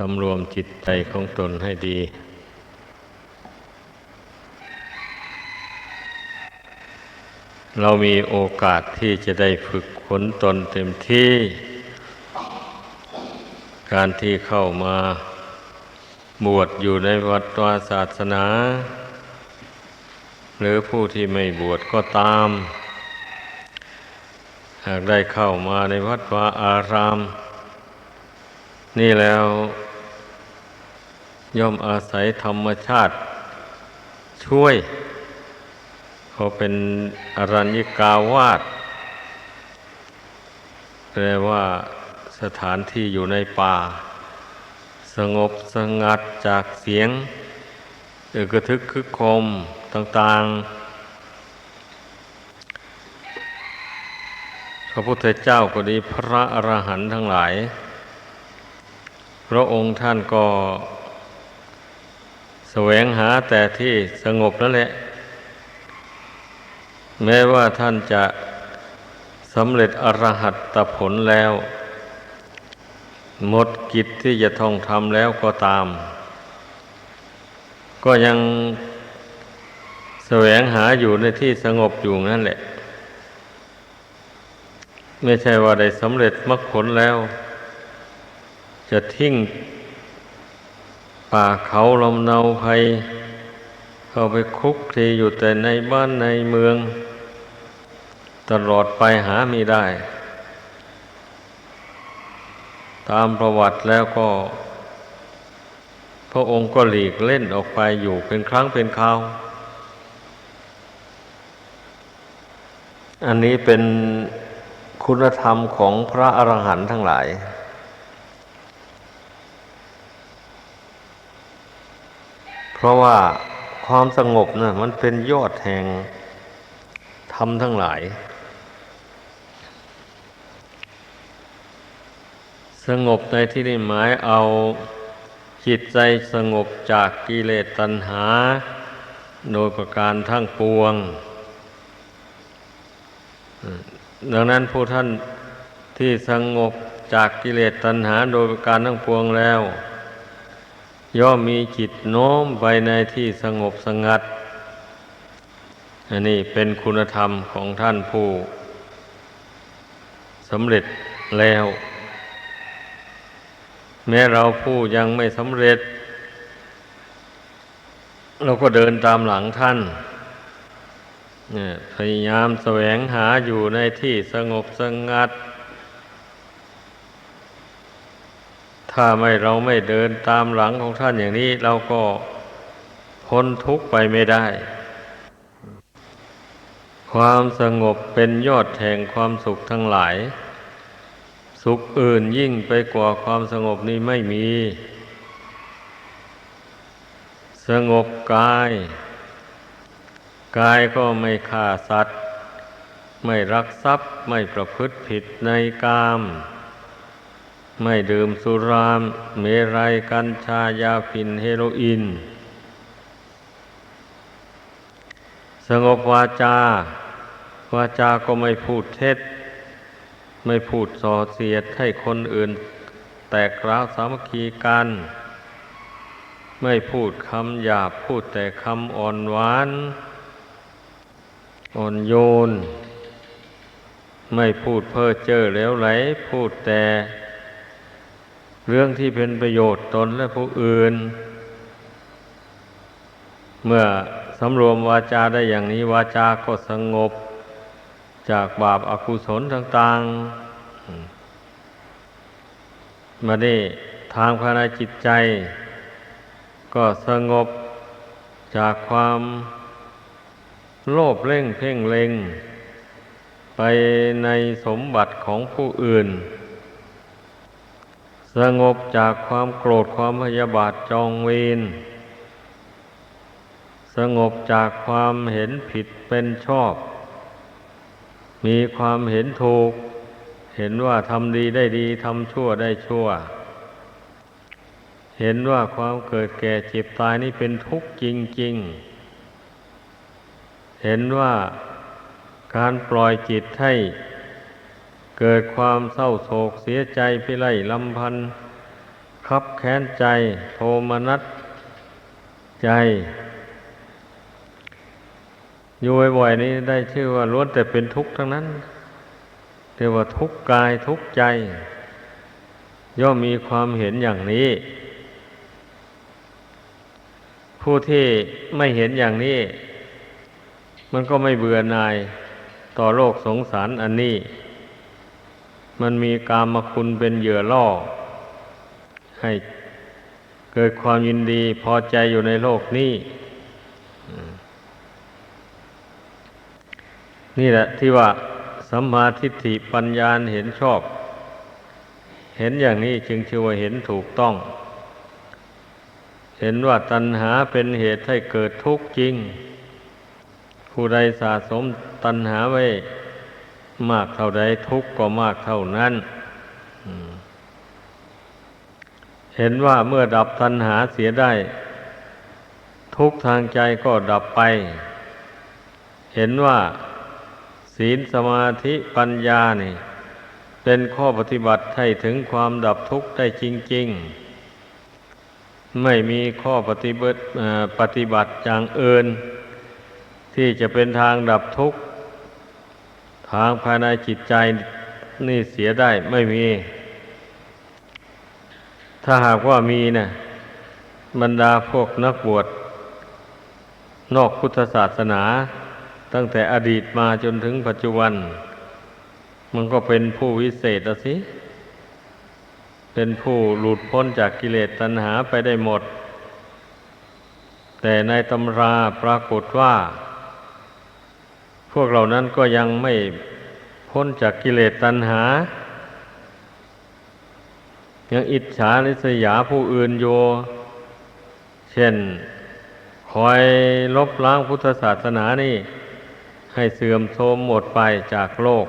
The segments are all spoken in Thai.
สำรวมจิตใจของตนให้ดี เรามีโอกาสที่จะได้ฝึกฝนตนเต็มที่ การที่เข้ามาบวชอยู่ในวัดวาศาสนา หรือผู้ที่ไม่บวชก็ตาม หากได้เข้ามาในวัดวาอารามนี่แล้ว ย่อมอาศัยธรรมชาติ ช่วย เขาเป็นอรัญญิกาวาสแปลว่าสถานที่อยู่ในป่า สงบสงัดจากเสียงอึกระทึกคึกคมต่างๆ พระพุทธเจ้าก็ดีพระอรหันต์ทั้งหลาย พระองค์ท่านก็ วงหาแต่ที่สงบนั่นแหละ แม้ว่าท่านจะสำเร็จอรหัตตผลแล้ว หมดกิจที่จะท่องทำแล้วก็ตาม ก็ยังแสวงหาอยู่ในที่สงบอยู่นั่นแหละ ไม่ใช่ว่าได้สำเร็จมรรคผลแล้ว จะทิ้ง ป่าเขาลำเนาภัย เข้าไปคุกทีอยู่แต่ในบ้านในเมือง ตลอดไปหาไม่ได้ ตามประวัติแล้วก็ พระองค์ก็หลีกเล่นออกไปอยู่เป็นครั้งเป็นคราว อันนี้เป็นคุณธรรมของพระอรหันต์ทั้งหลาย เพ ราะว่าความสงบนะ่ะมันเป็นยอดแห่งธรรมทั้งหลาย สงบในที่นี้หมายเอาจิตใจสงบจากกิเลสตัณหา โดยประการทั้งปวง ดังนั้นผู้ท่านที่สงบจากกิเลสตัณหา โดยประการทั้งปวงแล้ว ย่อมมีจิตโน้มไปในที่สงบสงัด อันนี้เป็นคุณธรรมของท่านผู้สำเร็จแล้ว แม้เราผู้ยังไม่สำเร็จ เราก็เดินตามหลังท่านเนี่ยพยายามแสวงหาอยู่ในที่สงบสงัด ถ้าไม่เราไม่เดินตามหลังของท่านอย่างนี้ เราก็พ้นทุกข์ไปไม่ได้ ความสงบเป็นยอดแห่งความสุขทั้งหลาย สุขอื่นยิ่งไปกว่าความสงบนี้ไม่มี สงบกาย กายก็ไม่ฆ่าสัตว์ ไม่รักทรัพย์ไม่ประพฤติผิดในกาม ไม่ดื่มสุราม เมรัยกัญชายาฝิ่นเฮโรอีน สงบวาจา วาจาก็ไม่พูดเท็จ ไม่พูดส่อเสียดให้คนอื่น แตกร้าวสามัคคีกัน ไม่พูดคำหยาบพูดแต่คำอ่อนหวาน อ่อนโยน ไม่พูดเพ้อเจ้อแล้วไหล พูดแต่ เรื่องที่เป็นประโยชน์ตนและผู้อื่น เมื่อสำรวมวาจาได้อย่างนี้วาจาก็สงบ จากบาปอากุศลต่างๆ มาได้ทางภายในจิตใจ ก็สงบจากความโลภเร่งเพ่งเล็ง ไปในสมบัติของผู้อื่น สงบจากความโกรธความพยาบาทจองเวรสงบจากความเห็นผิดเป็นชอบ มีความเห็นถูก เห็นว่าทำดีได้ดีทำชั่วได้ชั่ว เห็นว่าความเกิดแก่เจ็บตายนี่เป็นทุกข์จริง ๆ เห็นว่าการปล่อยจิตให้ เกิดความเศร้าโศกเสียใจพิไรลำพันธ์คับแค้นใจโทมนัสใจอยู่บ่อยๆนี้ได้ชื่อว่าล้วนแต่เป็นทุกข์ทั้งนั้นเรียกว่าทุกข์กายทุกข์ใจ ย่อมมีความเห็นอย่างนี้ ผู้ที่ไม่เห็นอย่างนี้ มันก็ไม่เบื่อหน่ายต่อโลกสงสารอันนี้ มันมีกามคุณเป็นเหยื่อล่อ ให้เกิดความยินดีพอใจอยู่ในโลกนี้ นี่แหละที่ว่าสัมมาทิฏฐิปัญญาเห็นชอบ เห็นอย่างนี้จึงชื่อว่าเห็นถูกต้อง เห็นว่าตัณหาเป็นเหตุให้เกิดทุกข์จริง ผู้ใดสะสมตัณหาไว้ มากเท่าใดทุกข์ก็มากเท่านั้น เห็นว่าเมื่อดับตัณหาเสียได้ ทุกทางใจก็ดับไป เห็นว่าศีลสมาธิปัญญานี่ เป็นข้อปฏิบัติให้ถึงความดับทุกข์ได้จริง ๆ ไม่มีข้อปฏิบัติปฏิบัติอย่างอื่น ที่จะเป็นทางดับทุกข์ ทางภายในจิตใจนี่เสียได้ไม่มี ถ้าหากว่ามีนะบรรดาพวกนักบวชนอกพุทธศาสนา ตั้งแต่อดีตมาจนถึงปัจจุบัน มันก็เป็นผู้วิเศษสิ เป็นผู้หลุดพ้นจากกิเลสตัณหาไปได้หมด แต่ในตำราปรากฏว่า พวกเหล่านั้นก็ยังไม่พ้นจากกิเลสตัณหา ยังอิจฉาริษยาผู้อื่นโย เช่น คอยลบล้างพุทธศาสนานี่ ให้เสื่อมโทรมหมดไปจากโลก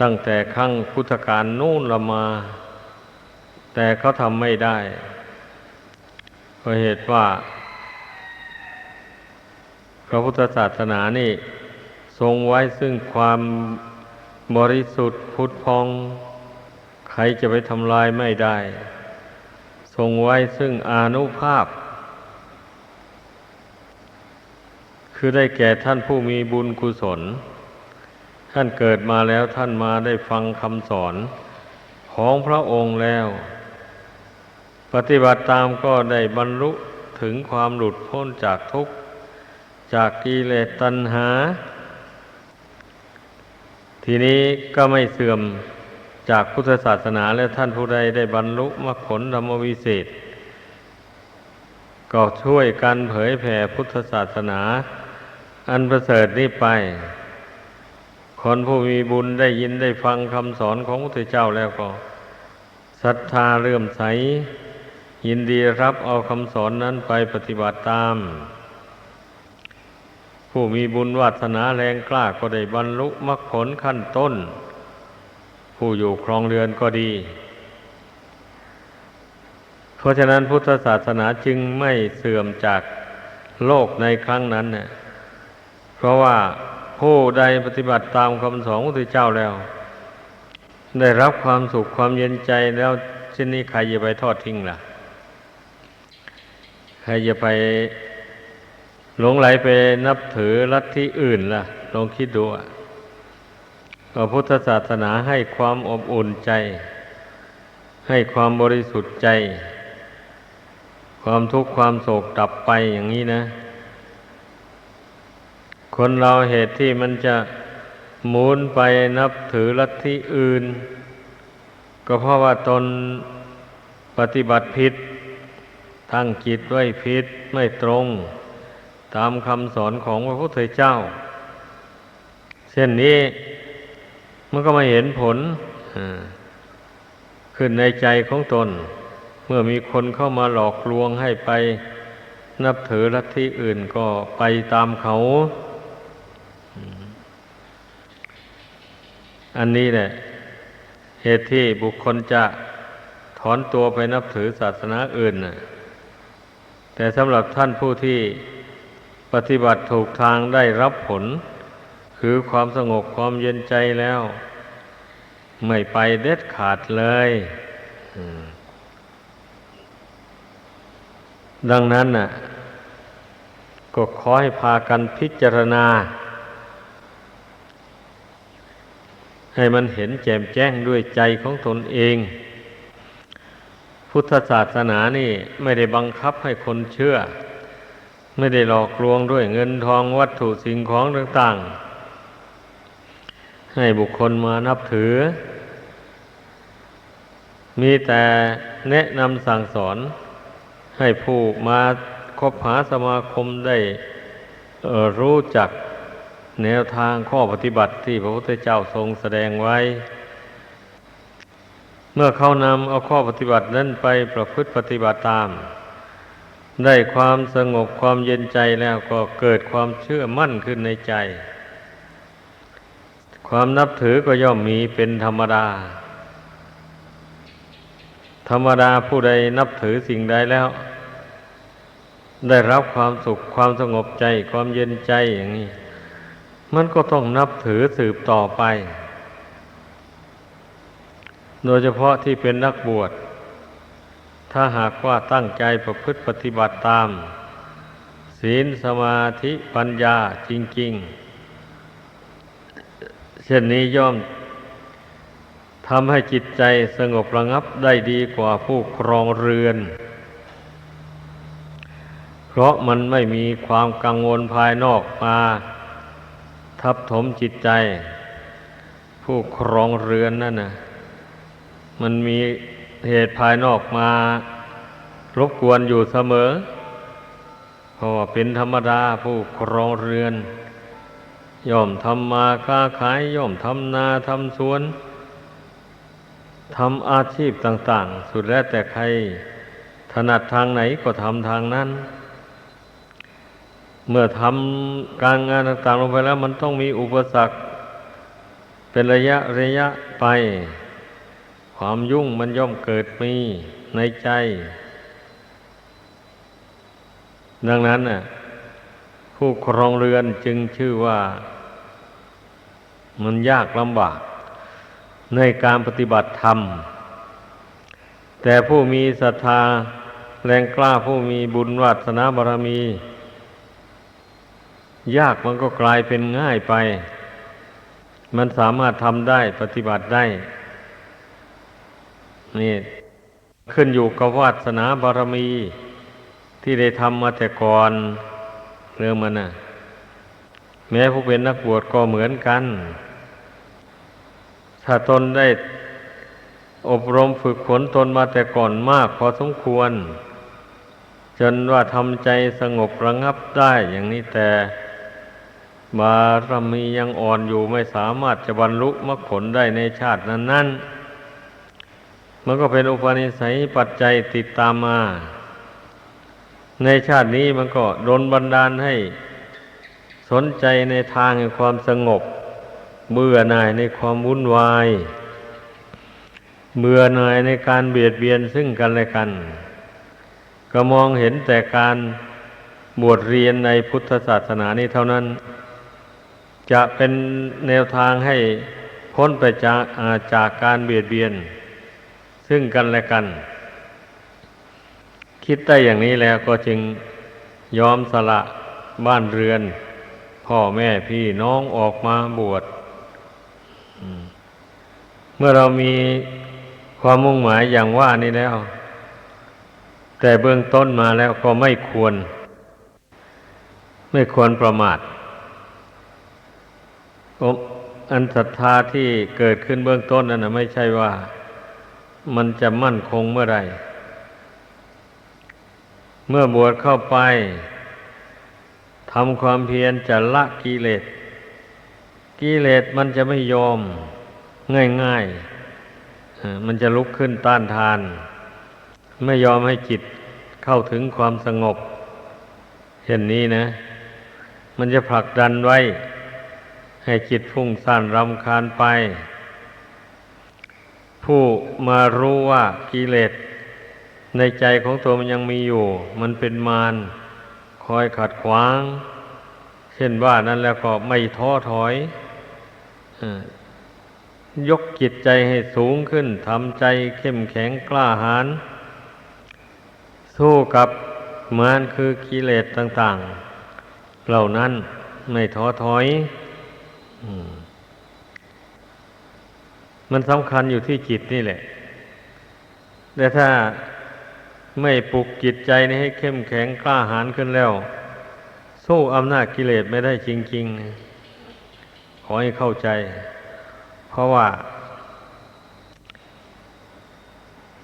ตั้งแต่ครั้งพุทธกาลนู่นละมา แต่เขาทำไม่ได้เพราะเหตุว่าพระพุทธศาสนานี่ ทรงไว้ซึ่งความบริสุทธิ์พุทธพอง ใครจะไปทำลายไม่ได้ ทรงไว้ซึ่งอานุภาพ คือได้แก่ท่านผู้มีบุญกุศล ท่านเกิดมาแล้วท่านมาได้ฟังคำสอนของพระองค์แล้ว ปฏิบัติตามก็ได้บรรลุถึงความหลุดพ้นจากทุกข์ จากกิเลสตัณหา ทีนี้ก็ไม่เสื่อมจากพุทธศาสนาและท่านผู้ใดได้บรรลุมรรคผลธรรมวิเศษ ก็ช่วยกันเผยแผ่พุทธศาสนา อันประเสริฐนี้ไป คนผู้มีบุญได้ยินได้ฟังคำสอนของพระพุทธเจ้าแล้วก็ศรัทธาเลื่อมใส ยินดีรับเอาคำสอนนั้นไปปฏิบัติตาม ผู้มีบุญวาสนาแรงกล้าก็ได้บรรลุมรรคผลขั้นต้น ผู้อยู่ครองเรือนก็ดี เพราะฉะนั้นพุทธศาสนาจึงไม่เสื่อมจากโลกในครั้งนั้นเนี่ยเพราะว่าผู้ใดปฏิบัติตามคำสอนของพระพุทธเจ้าแล้ว ได้รับความสุขความเย็นใจแล้วเช่นนี้ใครจะไปทอดทิ้งล่ะ ใครจะไป หลงไหลไปนับถือลัทธิอื่นล่ะ ลองคิดดูอะพระพุทธศาสนาให้ความอบอุ่นใจ ให้ความบริสุทธิ์ใจ ความทุกข์ความโศกดับไปอย่างนี้นะ คนเราเหตุที่มันจะหมุนไปนับถือลัทธิอื่น ก็เพราะว่าตนปฏิบัติผิด ตั้งจิตไว้ผิดไม่ตรง ตามคำสอนของพระพุทธเจ้า เช่นนี้มันก็มาเห็นผลขึ้นในใจของตน เมื่อมีคนเข้ามาหลอกลวงให้ไปนับถือลัทธิอื่นก็ไปตามเขา อันนี้แหละเหตุที่บุคคลจะถอนตัวไปนับถือศาสนาอื่นแต่สำหรับท่านผู้ที่ ปฏิบัติถูกทางได้รับผล คือความสงบความเย็นใจแล้ว ไม่ไปเด็ดขาดเลยดังนั้นน่ะ ก็ขอให้พากันพิจารณา ให้มันเห็นแจ่มแจ้งด้วยใจของตนเอง พุทธศาสนานี่ไม่ได้บังคับให้คนเชื่อ ไม่ได้หลอกลวงด้วยเงินทองวัตถุสิ่งของต่างๆ ให้บุคคลมานับถือ มีแต่แนะนำสั่งสอน ให้ผู้มาคบหาสมาคมได้รู้จักแนวทางข้อปฏิบัติที่พระพุทธเจ้าทรงแสดงไว้ เมื่อเขานำเอาข้อปฏิบัตินั้นไปประพฤติปฏิบัติตาม ได้ความสงบความเย็นใจแล้วก็เกิดความเชื่อมั่นขึ้นในใจ ความนับถือก็ย่อมมีเป็นธรรมดา ธรรมดาผู้ใดนับถือสิ่งใดแล้ว ได้รับความสุขความสงบใจ ความเย็นใจอย่างนี้ มันก็ต้องนับถือสืบต่อไป โดยเฉพาะที่เป็นนักบวช ถ้าหากว่าตั้งใจประพฤติปฏิบัติตาม ศีลสมาธิปัญญาจริง ๆ เช่นนี้ย่อมทำให้จิตใจสงบระงับได้ดีกว่าผู้ครองเรือน เพราะมันไม่มีความกังวลภายนอกมา ทับถมจิตใจ ผู้ครองเรือนนั่นนะมันมี เหตุภายนอกมารบกวนอยู่เสมอเพราะว่าเป็นธรรมดาผู้ครองเรือน ย่อมทำมาค้าขาย ย่อมทำนาทำสวนทำอาชีพต่าง ๆ สุดแล้วแต่ใครถนัดทางไหนก็ทำทางนั้น เมื่อทำการงานต่าง ๆ ลงไปแล้ว มันต้องมีอุปสรรค เป็นระยะระยะไป ความยุ่งมันย่อมเกิดมีในใจ ดังนั้นน่ะผู้ครองเรือนจึงชื่อว่ามันยากลำบาก ในการปฏิบัติธรรม แต่ผู้มีศรัทธาแรงกล้าผู้มีบุญวัสนาบารมี ยากมันก็กลายเป็นง่ายไป มันสามารถทำได้ปฏิบัติได้ นี่ขึ้นอยู่กับวาสนาบารมีที่ได้ทำมาแต่ก่อนเรื่องมันนะแม้ผู้เป็นนักบวชก็เหมือนกัน ถ้าตนได้อบรมฝึกฝนตนมาแต่ก่อนมากพอสมควร จนว่าทำใจสงบระงับได้อย่างนี้แต่บารมียังอ่อนอยู่ไม่สามารถจะบรรลุมรรคผลได้ในชาตินั้นๆ มันก็เป็นอุปนิสัยปัจจัยติดตามมา ในชาตินี้มันก็โดนบันดาลให้สนใจในทางแห่งความสงบ เบื่อหน่ายในความวุ่นวาย เบื่อหน่ายในการเบียดเบียนซึ่งกันและกัน ก็มองเห็นแต่การบวชเรียนในพุทธศาสนานี้เท่านั้น จะเป็นแนวทางให้พ้นไปจากจากการเบียดเบียน ซึ่งกันและกัน คิดได้อย่างนี้แล้วก็จึงยอมสละบ้านเรือน พ่อแม่พี่น้องออกมาบวชเมื่อเรามีความมุ่งหมายอย่างว่านี้แล้ว แต่เบื้องต้นมาแล้วก็ไม่ควร ไม่ควรประมาทอันศรัทธาที่เกิดขึ้นเบื้องต้นนั้นนะไม่ใช่ว่า มันจะมั่นคงเมื่อไรเมื่อบวชเข้าไปทำความเพียรจะละกิเลสกิเลสมันจะไม่ยอมง่ายๆ มันจะลุกขึ้นต้านทาน ไม่ยอมให้จิตเข้าถึงความสงบเช่นนี้นะ มันจะผลักดันไว้ ให้จิตฟุ้งซ่านรำคาญไป ผู้มารู้ว่ากิเลสในใจของตัวมันยังมีอยู่ มันเป็นมารคอยขัดขวาง เช่นว่านั้นแล้วก็ไม่ท้อถอยยกจิตใจให้สูงขึ้นทำใจเข้มแข็งกล้าหาญสู้กับมันคือกิเลสต่าง ๆ เหล่านั้นไม่ท้อถอย อืม มันสำคัญอยู่ที่จิตนี่แหละ แต่ถ้าไม่ปลุกจิตใจนี้ให้เข้มแข็งกล้าหาญขึ้นแล้ว สู้อำนาจกิเลสไม่ได้จริงๆ ขอให้เข้าใจ เพราะว่า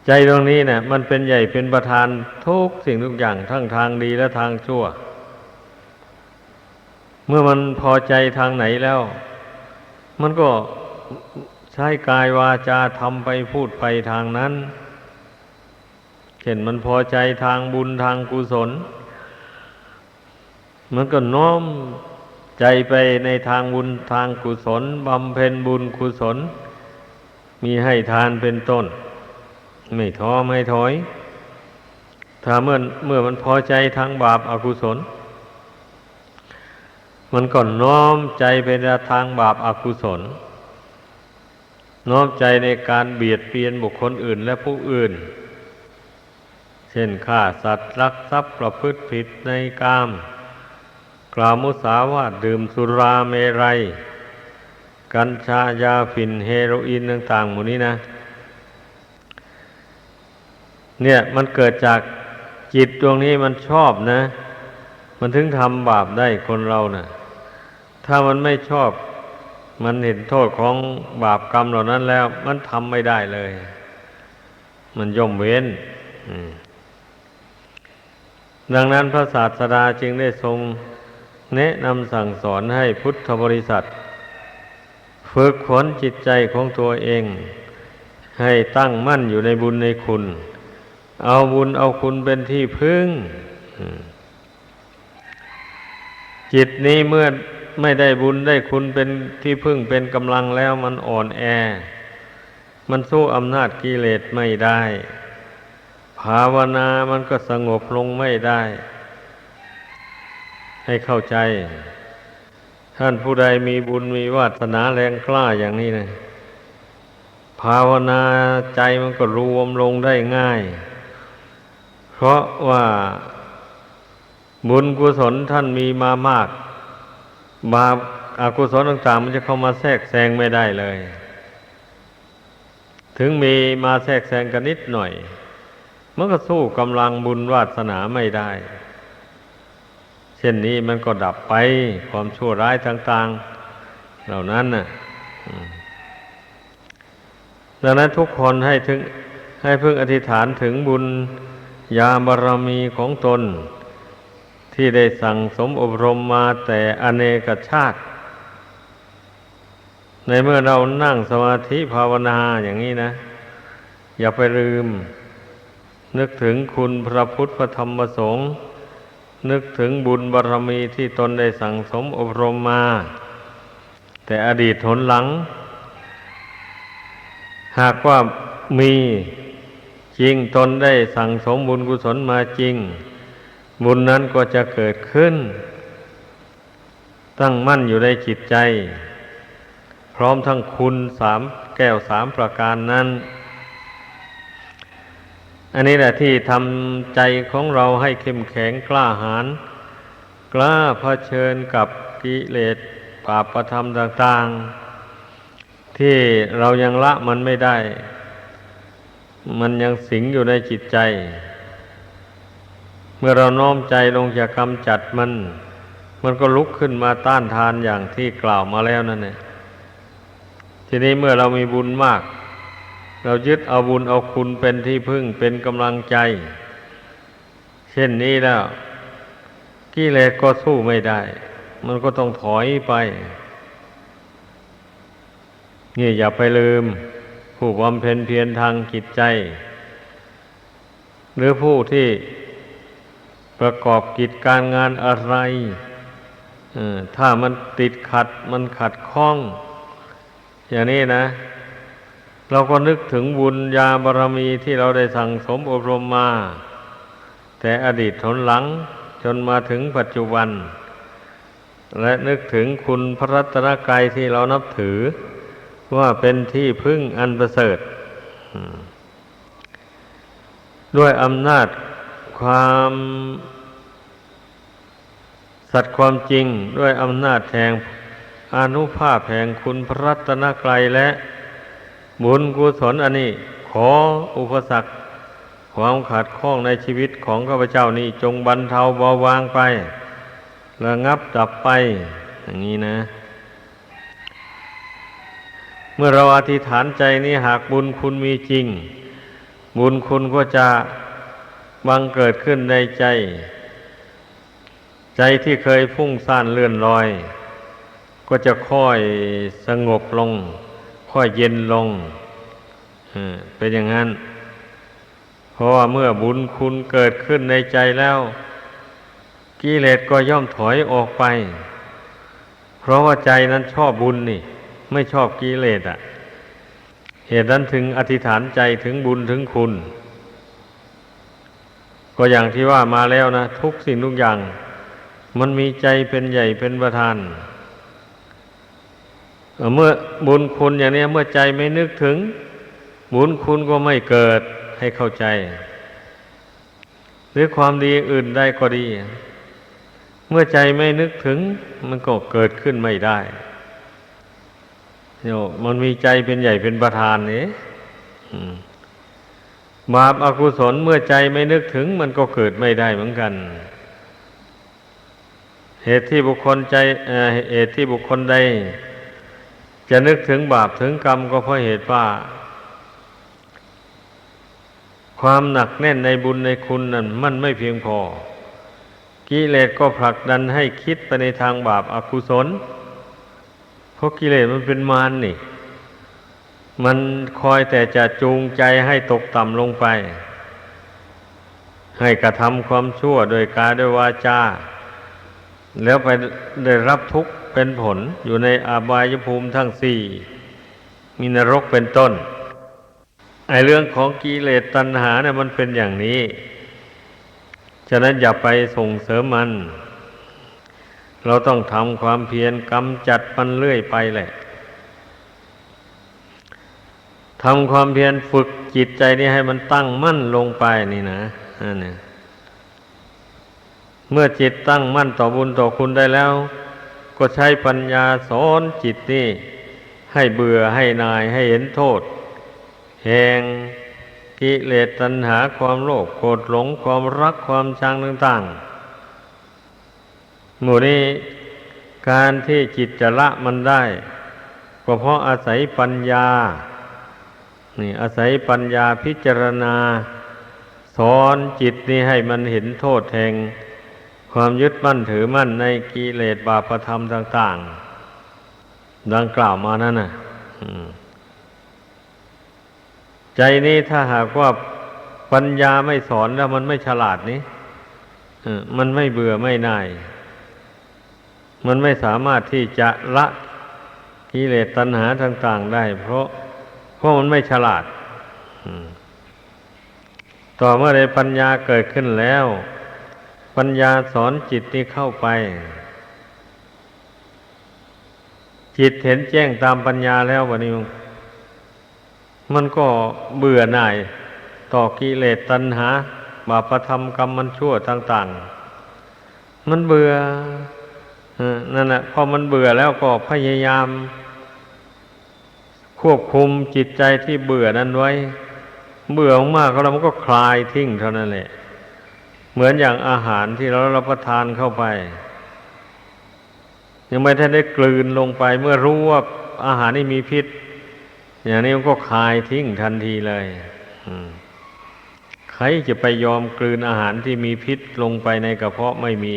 ใจตรงนี้เนะ่ยมันเป็นใหญ่เป็นประธานทุกสิ่งทุกอย่างทั้งทางดีและทางชั่ว เมื่อมันพอใจทางไหนแล้ว มันก็ ใช้กายวาจาทำไปพูดไปทางนั้น เห็นมันพอใจทางบุญทางกุศล มันก็น้อมใจไปในทางบุญทางกุศลบำเพ็ญบุญกุศล มีให้ทานเป็นต้น ไม่ท้อไม่ถอย ถ้าเมื่อเมื่อมันพอใจทางบาปอากุศล มันก็น้อมใจไปในทางบาปอากุศล น้อมใจในการเบียดเบียนบุคคลอื่นและผู้อื่น เช่นฆ่าสัตว์รักทรัพย์ประพฤติผิดในกาม กล่าวมุสาวาทดื่มสุราเมรัย กัญชายาฝิ่นเฮโรอีนต่างๆหมดนี้นะ เนี่ยมันเกิดจากจิตดวงนี้มันชอบนะ มันถึงทำบาปได้คนเรานะ่ะ ถ้ามันไม่ชอบ มันเห็นโทษของบาปกรรมเหล่านั้นแล้ว มันทำไม่ได้เลย มันย่อมเว้นดังนั้นพระศาสดาจึงได้ทรงแนะนำสั่งสอนให้พุทธบริษัท ฝึกฝนจิตใจของตัวเอง ให้ตั้งมั่นอยู่ในบุญในคุณ เอาบุญเอาคุณเป็นที่พึ่งจิตนี้เมื่อ ไม่ได้บุญได้คุณเป็นที่พึ่งเป็นกำลังแล้วมันอ่อนแอ มันสู้อำนาจกิเลสไม่ได้ ภาวนามันก็สงบลงไม่ได้ ให้เข้าใจ ท่านผู้ใดมีบุญมีวาสนาแรงกล้าอย่างนี้นะภาวนาใจมันก็รวมลงได้ง่าย เพราะว่าบุญกุศลท่านมีมามาก บาปอากุศลต่างๆ มันจะเข้ามาแทรกแซงไม่ได้เลย ถึงมีมาแทรกแซงกันนิดหน่อย มันก็สู้กำลังบุญวาสนาไม่ได้ เช่นนี้มันก็ดับไปความชั่วร้ายต่าง ๆ เหล่านั้นน่ะดังนั้นทุกคนให้ถึงให้พึ่งอธิษฐานถึงบุญญาบารมีของตน ที่ได้สั่งสมอบรมมาแต่อเนกชาติ ในเมื่อเรานั่งสมาธิภาวนาอย่างนี้นะ อย่าไปลืม นึกถึงคุณพระพุทธพระธรรมพระสงฆ์นึกถึงบุญบารรมีที่ตนได้สั่งสมอบรมมา แต่อดีตหนหลัง หากว่ามีจริงตนได้สั่งสมบุญกุศลมาจริง บุญนั้นก็จะเกิดขึ้น ตั้งมั่นอยู่ในจิตใจ พร้อมทั้งคุณสามแก้วสามประการนั้น อันนี้แหละที่ทำใจของเราให้เข้มแข็งกล้าหาญกล้าเผชิญกับกิเลสปาประธรรมต่างๆ ที่เรายังละมันไม่ได้ มันยังสิงอยู่ในจิตใจ มื่อเราน้อมใจลงจะกำจัดมัน มันก็ลุกขึ้นมาต้านทานอย่างที่กล่าวมาแล้วนั่นเองทีนี้เมื่อเรามีบุญมาก เรายึดเอาบุญเอาคุณเป็นที่พึ่งเป็นกำลังใจ เช่นนี้แล้วกิเลสก็สู้ไม่ได้ มันก็ต้องถอยไปนี่อย่าไปลืม ผู้บำเพ็ญเพียรทางจิตใจ หรือผู้ที่ ประกอบกิจการงานอะไร ถ้ามันติดขัดมันขัดข้อง อย่างนี้นะ เราก็นึกถึงบุญญาบารรมีที่เราได้สั่งสมอบรมมา แต่อดีตทนหลังจนมาถึงปัจจุบัน และนึกถึงคุณพระรัตนกรัยที่เรานับถือ ว่าเป็นที่พึ่งอันประเสริฐ ด้วยอำนาจ ความสัตย์ความจริงด้วยอำนาจแห่งอนุภาพแห่งคุณพระรัตนกรัยและบุญกุศลอันนี้ ขออุปสรรคความขาดข้องในชีวิตของข้าพเจ้านี้จงบรรเทาเบาบางไประงับดับไป อย่างนี้นะ เมื่อเราอธิษฐานใจนี้หากบุญคุณมีจริง บุญคุณก็จะ บังเกิดขึ้นในใจ ใจที่เคยพุ่งซ่านเลื่อนลอย ก็จะค่อยสงบลง ค่อยเย็นลงเป็นอย่างนั้น เพราะว่าเมื่อบุญคุณเกิดขึ้นในใจแล้วกิเลสก็ย่อมถอยออกไป เพราะว่าใจนั้นชอบบุญนี่ ไม่ชอบกิเลสอะ เหตุนั้นถึงอธิษฐานใจถึงบุญถึงคุณ ก็อย่างที่ว่ามาแล้วนะ ทุกสิ่งทุกอย่าง มันมีใจเป็นใหญ่เป็นประธาน เมื่อบุญคุณอย่างนี้เมื่อใจไม่นึกถึง บุญคุณก็ไม่เกิดให้เข้าใจ หรือความดีอื่นได้ก็ดี เมื่อใจไม่นึกถึง มันก็เกิดขึ้นไม่ได้โยมันมีใจเป็นใหญ่เป็นประธานนี่ บาปอากุศลเมื่อใจไม่นึกถึงมันก็เกิดไม่ได้เหมือนกัน เหตุที่บุคคลใจเออเหตุที่บุคคลใด จะนึกถึงบาปถึงกรรมก็เพราะเหตุว่า ความหนักแน่นในบุญในคุณนั้นมันไม่เพียงพอ กิเลสก็ผลักดันให้คิดไปในทางบาปอากุศล เพราะกิเลสมันเป็นมารนนี่ มันคอยแต่จะจูงใจให้ตกต่ำลงไป ให้กระทำความชั่วโดยกายด้วยวาจา แล้วไปได้รับทุกข์เป็นผลอยู่ในอาบายภูมิทั้งสี่ มีนรกเป็นต้น ไอเรื่องของกิเลสตัณหาเนี่ยมันเป็นอย่างนี้ ฉะนั้นอย่าไปส่งเสริมมัน เราต้องทำความเพียรกำจัดมันเรื่อยไปแหละ ทำความเพียรฝึกจิตใจนี้ให้มันตั้งมั่นลงไปนี่นะนั่นเนี่ยเมื่อจิตตั้งมั่นต่อบุญต่อคุณได้แล้ว ก็ใช้ปัญญาสอนจิตนี่ให้เบื่อให้นายให้เห็นโทษ แห่งกิเลสตัณหาความโลภโกรธหลงความรักความชังต่างๆ หมู่นี้การที่จิตจะละมันได้ ก็เพราะอาศัยปัญญา นี่อาศัยปัญญาพิจารณา สอนจิตนี้ให้มันเห็นโทษแห่ง ความยึดมั่นถือมั่นในกิเลสบาปธรรมต่าง ๆ ดังกล่าวมานั่นน่ะใจนี้ถ้าหากว่าปัญญาไม่สอนแล้วมันไม่ฉลาดนี้มันไม่เบื่อไม่น่าย มันไม่สามารถที่จะละกิเลสตัณหาต่าง ๆ ได้ เพราะ เพราะมันไม่ฉลาดต่อเมื่อใดปัญญาเกิดขึ้นแล้ว ปัญญาสอนจิตนี้เข้าไป จิตเห็นแจ้งตามปัญญาแล้ววันนี้ มันก็เบื่อหน่าย ต่อกิเลสตัณหา บาปธรรมกรรมมันชั่วต่าง ๆ มันเบื่อเออนั่นแหละพอมันเบื่อแล้วก็พยายาม ควบคุมจิตใจที่เบื่อนั้นไว้ เบื่อมากแล้วมันก็คลายทิ้งเท่านั้นแหละ เหมือนอย่างอาหารที่เรารับประทานเข้าไป ยังไม่ทันได้กลืนลงไปเมื่อรู้ว่าอาหารนี่มีพิษ อย่างนี้มันก็คลายทิ้งทันทีเลยใครจะไปยอมกลืนอาหารที่มีพิษลงไปในกระเพาะไม่มี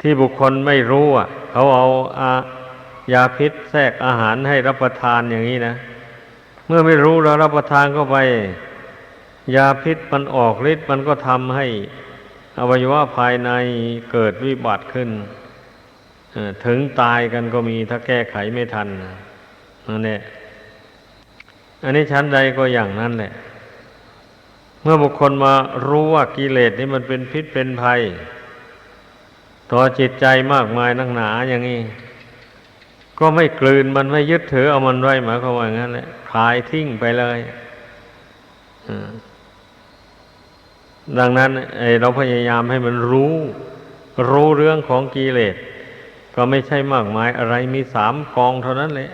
ที่บุคคลไม่รู้อะเขาเอาอา ยาพิษแทรกอาหารให้รับประทานอย่างนี้นะ เมื่อไม่รู้เรารับประทานเข้าไป ยาพิษมันออกฤทธิ์มันก็ทำให้อวัยวะภายในเกิดวิบัติขึ้นถึงตายกันก็มีถ้าแก้ไขไม่ทันนั่นแหละอันนี้ชั้นใดก็อย่างนั้นแหละ เมื่อบุคคลมารู้ว่ากิเลสนี่มันเป็นพิษเป็นภัย ต่อจิตใจมากมายนักหนาอย่างนี้ ก็ไม่กลืนมันไม่ยึดถือเอามันไว้หมายความว่างั้นแหละคลายทิ้งไปเลยอ่าดังนั้นไอเราพยายามให้มันรู้ รู้เรื่องของกิเลส ก็ไม่ใช่มากมายอะไรมีสามกองเท่านั้นแหละ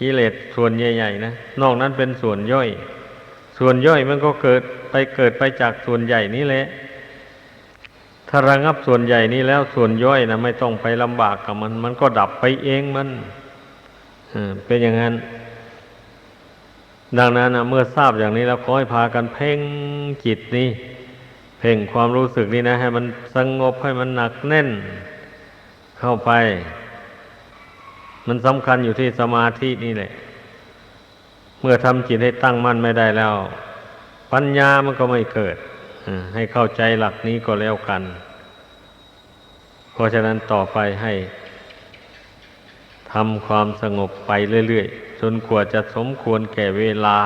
กิเลสส่วนใหญ่ๆนะนอกนั้นเป็นส่วนย่อย ส่วนย่อยมันก็เกิดไปเกิดไปจากส่วนใหญ่นี้แหละ ถ้าระงับส่วนใหญ่นี้แล้วส่วนย่อยนะไม่ต้องไปลำบากกับมัน มันก็ดับไปเองมันเป็นอย่างนั้น ดังนั้นนะเมื่อทราบอย่างนี้แล้วขอให้พากันเพ่งจิตนี้ เพ่งความรู้สึกนี้นะ ให้มันสงบให้มันหนักแน่น เข้าไป มันสำคัญอยู่ที่สมาธินี่แหละ เมื่อทำจิตให้ตั้งมั่นไม่ได้แล้ว ปัญญามันก็ไม่เกิด ให้เข้าใจหลักนี้ก็แล้วกัน เพราะฉะนั้นต่อไปให้ทำความสงบไปเรื่อยๆ จนกว่าจะสมควรแก่เวลา